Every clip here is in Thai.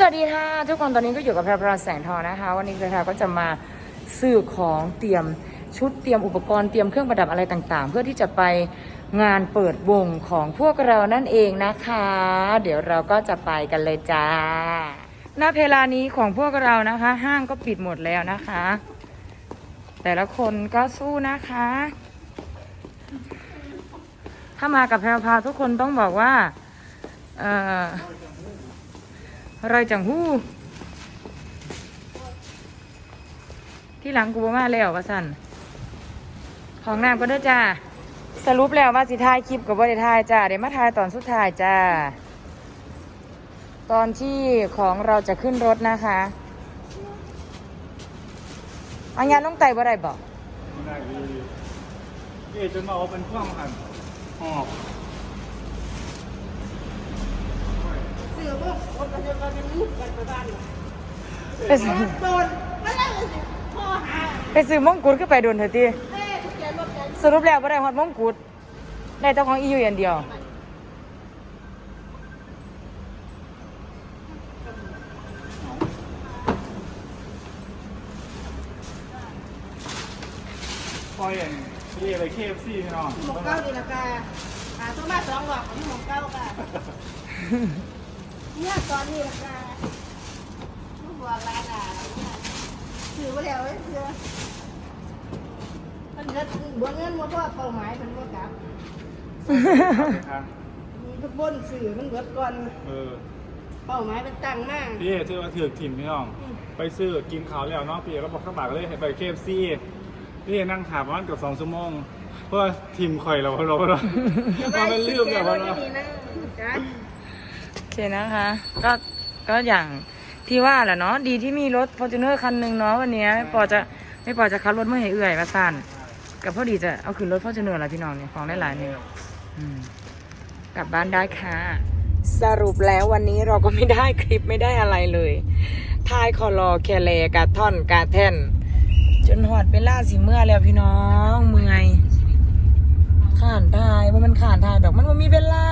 สวัสดีค่ะ ทุกคนตอนนี้ก็อยู่กับแพรพราแสงทองนะคะ วันนี้แพรก็จะมาซื้อของเตรียมชุดเตรียมอุปกรณ์เตรียมเครื่องประดับอะไรต่างๆ เพื่อที่จะไปงานเปิดวงของพวกเรานั่นเองนะคะ เดี๋ยวเราก็จะไปกันเลยจ้าณเวลานี้ของพวกเรานะคะ ห้างก็ปิดหมดแล้วนะคะ แต่ละคนก็สู้นะคะ ถ้ามากับแพรพาทุกคนต้องบอกว่าเอ่อ อะไรจังหู้ที่หลังกูบ่มาแล้วว่าสั่นของน้ำก็เด้อจ้า สรุปแล้วว่าสิถ่ายคลิปกับว่าได้ถ่ายจ้าเดี๋ยวมาถ่ายตอนสุดท้ายจ้า ตอนที่ของเราจะขึ้นรถนะคะอันยาลงไตบ่ได้บอกได้ดีเอ๊ะจนมาเอาเป็นข้องหันหอบ ไปบ้านเหรอไปซื้อโดนไม่ได้เลยสิพ่อหาไปซื้อมงกุฎขึ้นไปโดนเถอะทีแม่ทุกอย่างรถกันสรุปแล้วบ่ได้ฮอดมงกุฎได้แต่ของอีอยู่อย่างเดียวพอเห็นพี่อะไรเคฟซีพี่น้องหมกเก้าดีละกาหาตัวมาสองหลอกของหมกเก้าค่ะ เนี่ยตอนนี้ละกาลูกบัวลายหนานี่ยถือไปแล้วเว้ยเสือมันเงินบัวเงินมาพ่อเป้าหมายมันก็กลับครับมีทุกบนสื่อมันเบิดก่อนเออเป้าหมายเป็นตังมากพี่เชื่อว่าถือถิ่นพี่น้อง ไปซื้อกินข้าวแล้วเน้องพี่ก็บอกข้าวบากเลยไปเคฟซีพี่นั่งถามประมาณเกือบสองชั่วโมงเพื่อทีมข่อยเราเราเราเราเป็นลืมแบบว่าเรา นี่นะจ๊ะโอเคนะคะ ก็ก็อย่างที่ว่าแหละเนาะดีที่มีรถฟอร์จูเนอร์คันหนึ่งเนาะวันเนี้ยไม่ปอจะไม่ปอจะขับรถเมื่อให้เอื่อยมาสั่นกับพอดีจะเอาขึ้นรถฟอร์จูเนอร์ละพี่น้องเนี่ยของได้หลายเนี่ยอืมกลับบ้านได้ค่ะ สรุปแล้ววันนี้เราก็ไม่ได้คลิปไม่ได้อะไรเลยทายคอรอแคเลกาท่อนกาแท่นจนหอดเวลาสิเมื่อแล้วพี่น้องเมื่อยข่านทายว่ามันข่านทายดอกมันว่ามีเวลา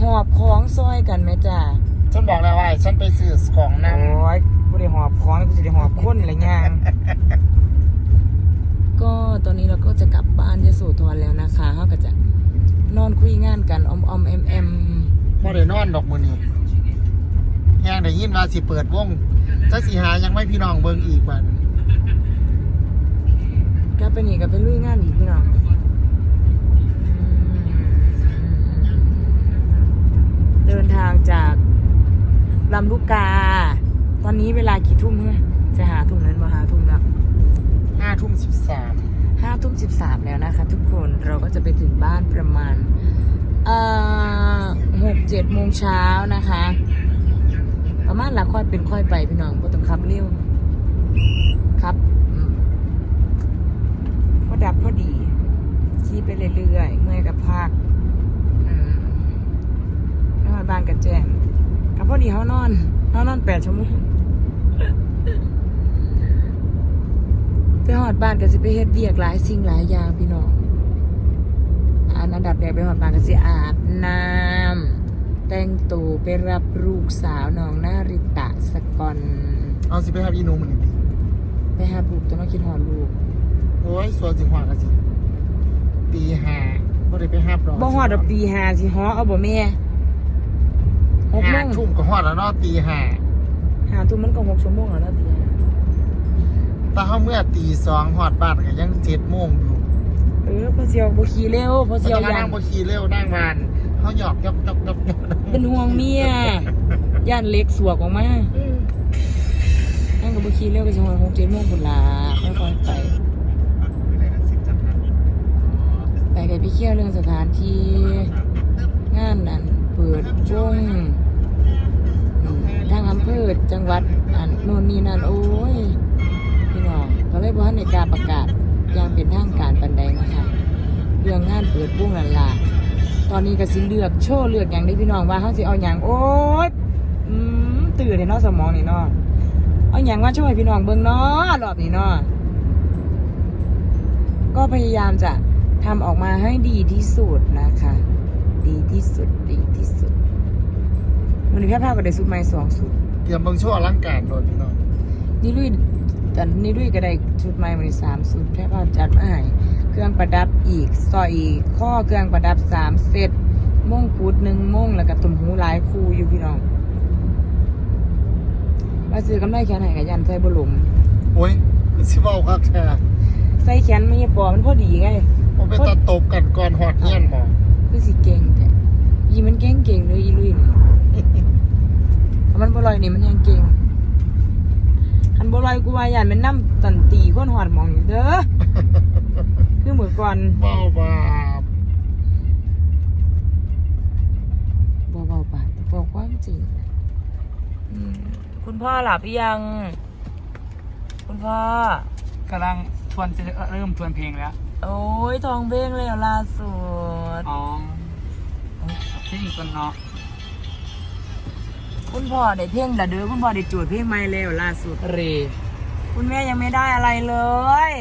หอบของซอยกันไหมจ้าฉันบอกแล้วว่าให้ฉันไปซื้อของนโอ้ยกูได้หอบของกูจะได้หอบคนอะไรเงี้ยก็ตอนนี้เราก็จะกลับบ้านยโสธรแล้วนะคะเขาก็จะนอนคุยงานกันอมอมแอมแอมำบ่ได้นอนดอกมื้อนี้แฮงได้ยินว่าสิเปิดวงจักสิหายังไม่พี่น้องเบิ่งอีกบัดก็ไปนี่ก็ไปลุยงานอีกพี่น้อง ลำลูกกา ตอนนี้เวลากี่ทุ่มเนี่ยจะหาทุ่มนั้นมาหาทุ่มแล้ว5ทุ่ม13ห้าทุ่มสิบสามแล้วนะคะ ทุกคนเราก็จะไปถึงบ้านประมาณเอ่อหกเจ็ดโมงเช้านะคะ ประมาณหลักค่อยเป็นค่อยไปพี่น้องบ่ต้องขับเร็วครับอืมพอดับพอดีขี่ไปเรื่อยๆเมื่อยกับภาคอืมนอน บ้านกับแจ้งกับพอดีเขานอนเขานอนแปดชั่วโมงไปหอดบ้านก็สิไปเฮ็ดเวียกหลายสิ่งหลายอย่างพี่น้องอันอันดับแรกไปหอดบ้านก็สิอาบน้ำแต่งตัวไปรับลูกสาวน้องนาริตะสกอนเอาสิไปหาอีหนูมื้อนี้ดิไปหาลูกตัวน้องคิดหอดลูกโอ้ยสวนสิฮอดก็สิตีห้าบ่ได้ไปหาดอกบ่หอดดอกตีหาสิหอเอาบ่แม่ หกโมห้างทุ่มก็ฮอดแล้วเนาะตีห้าหาทุ่มมันก็หกชั่วโมงแล้วเนาะตีห้าแต่เฮาเมื่อตีสองฮอดบ้านก็ยัง7โมงอยู่เออพอเสียวบ่ขี่เร็วพอเขาเสียวจะมายันั่นงบ่ขี่เร็วนั่งบ้านเฮาหยอกยอกยอกยอกยอกเป็นห่วงเมียย่านเล็กสวกออกมาอืมนั่งกับบ่ขี่เร็วก็สิหอดหกเจ็ดโมงพุ่นล่ะค่อยๆไป ไปกับพี่เคี่ยวเรื่องสถานที่งานนั่นเปิดวงอืมท จังหวัดอันโน่นนี่นั่นโอ้ยพี่น้องก็เลยบอกให้ในการประกาศอย่างเป็นทางการปันใดนะคะเรื่องงานเปิดวงนั่นล่ะตอนนี้ก็สิเลือกโชว์เลือกอย่างได้พี่น้องว่าเขาสิเอาอย่างโอ๊ยอืมตื่นในนาะสมองนี่นาะเอาอย่างว่าช่วยพี่น้องเบิ่งเนาะรอบนี้เนาะก็พยายามจะทำออกมาให้ดีที่สุดนะคะ ดีที่สุดดีที่สุดมวันนี้แพ้ผ้าก็ได้สุดใหม่สองสุด เตรียมเบิ่งโชว์อลังการโดดพี่น้องนี่ลุยแต่นี่ลุยก็ได้ชุดใหม่วันนี้สามสุดแพ้ผ้าจัดมาให้เครื่องประดับอีกสร้อยอีกข้อเครื่องประดับสามเซตมงกุฎหนึ่งมงแล้วก็ตุ่มหูหลายคู่อยู่พี่น้องมาซื้อกำไรแขนให้กับยันใส่บหลุมโอ้ยสิเว้าคักแท้ใส่แขนไม่ปอมันพอดีไงบ่ไปตัดตบกันก่อนฮอดเฮียนบ่คือสิเก่งแต่ยีมันเก่งเก่งเลยอีลุยนี่ถ้า มันบ่ลอยนี่มันยังเก่งคันบ่ลอยกูว่าย่านมันนำตันตีคนหอดหมองอยู่เด้อ คือมื้อก่อนเว้าบาปบ่เว้าปากบอกความจริงอืมคุณพ่อหลับหรือยัง คุณพ่อ กำลังทวนจะเริ่มทวนเพลงแล้ว โอ้ยทองเบ้งแล้วล่าสุดอ๋อเพลงกันเนาะ คุณพ่อได้เพลงละเด้อคุณพ่อได้จูดเพลงใหม่แล้วล่าสุด เรคุณแม่ยังไม่ได้อะไรเลย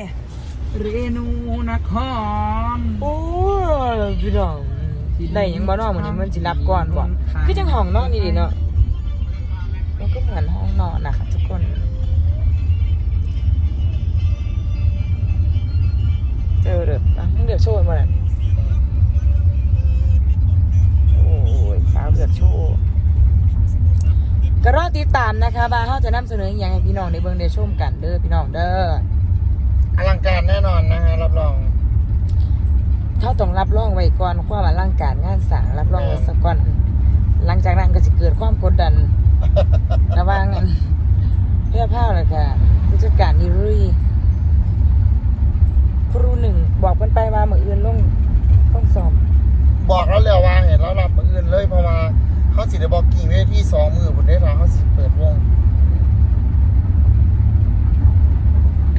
เรนูนครโอ้ยพี่น้องได้หยังบ่เนอกมื้อนี้มันสิรับก่อนบ่คือจังห้องนอนนี่ดิเนาะมันก็เหมือนห้องนอนนะคะทุกคนเจอเด้ออะมึงเดี๋ยวโชว์มาน่ะโติดตามนะคะว่าเฮาจะนำเสนออหยังให้พี่น้องได้เบิ่งได้ชมกันเด้อพี่น้องเด้ออลังการแน่นอนนะฮะรับรองเขาต้องรับรองไว้ก่อนความอลังการงานสร้างรับรองไว้สักก่อนหลังจากนั้นก็จะเกิดความกดดันระหว่างอันเพื่อผ้าเลยค่ะผู้จัดการนิรุยครูหนึ่งบอกเพิ่นไปว่ามืออื่นลงต้องสอบบอกแล้วแล้วว่าเห็นแล้วรับมืออื่นเลยเพราะว่าเขาสิได้บอกกิ่งเวทีสองมือบนได้ทางเขาสิเปิดวง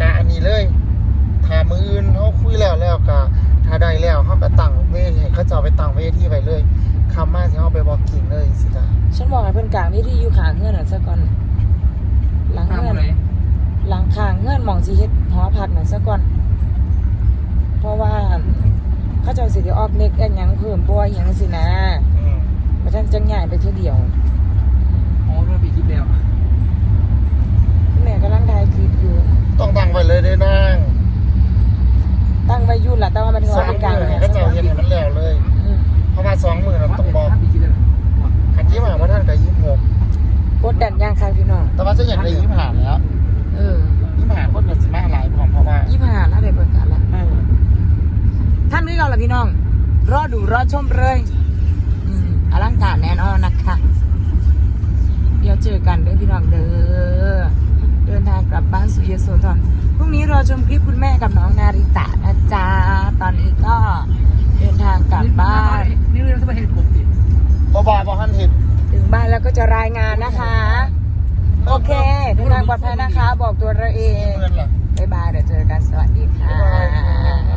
กะอันนี้เลยถ้ามืออื่นเขา คุยแล้วแล้วกะถ้าได้แล้วเขาไปตั้งเวทีให้เขาจะเอาไปตั้งเวทีไปเลยคำมาสิเขาไปบอกกิ่งเลยสิจ้าฉันบอกให้เพิ่นกลางนี่ที่อยู่ขางเงื่อนน่ะซะก่อนหลังเงื่อนหลังขางเงื่อนหมองสิเฮ็ดหอพักน่ะซะก่อน เพราะว่าเขาเจ้าสิได้ออกเน็กอันหยังเพิ่มบ่อหยังสินะอืมบ่ทันจังใหญ่ไปเที่ยวเดียวอ๋อเริ่มปีคลิปแล้วคุณแม่กำลังถ่ายคลิปอยู่ ต้องตั้งไว้เลยเด้อนางตั้งไว้อยู่ ล่ะแต่ว่ามันถึงสาว่ามเป็นกลางมือแหให้เขาจะเอาเห็นให้มันแล้วเลย อืมเพราะว่าสองมือเราต้องบอกปีคลิปแล้วอันที่มาว่าท่านกับยี่สิบหกกดดันยังค่ะพี่น้องแต่ว่าจะอยากได้ยี่สิบห้าแล้วเออยี่สิบห้าคนกับสิมาหลายพร้อมเพราะว่ายี่ห้าแล้วได้เปิดกันแล้วท่านนี้เราล่ะพี่น้อง รอดูรอชมเลยอืมอลังการแน่นอนนะคะ เดี๋ยวเจอกันเด้อพี่น้องเด้อ เดินทางกลับบ้านสุเยโสอนพรุ่งนี้รอชมคลิปคุณแม่กับน้องนาริตะนะจ๊ะตอนนี้ก็เดินทางกลับบ้าน นี่เรื่องที่ประเทศผมบ่บ่บ่หันเห็ดถึงบ้านแล้วก็จะรายงานนะคะ โอเคเดินทางปลอดภัยนะคะ บอกตัวเราเองบ๊ายบายเดี๋ยวเจอกันสวัสดีค่ะ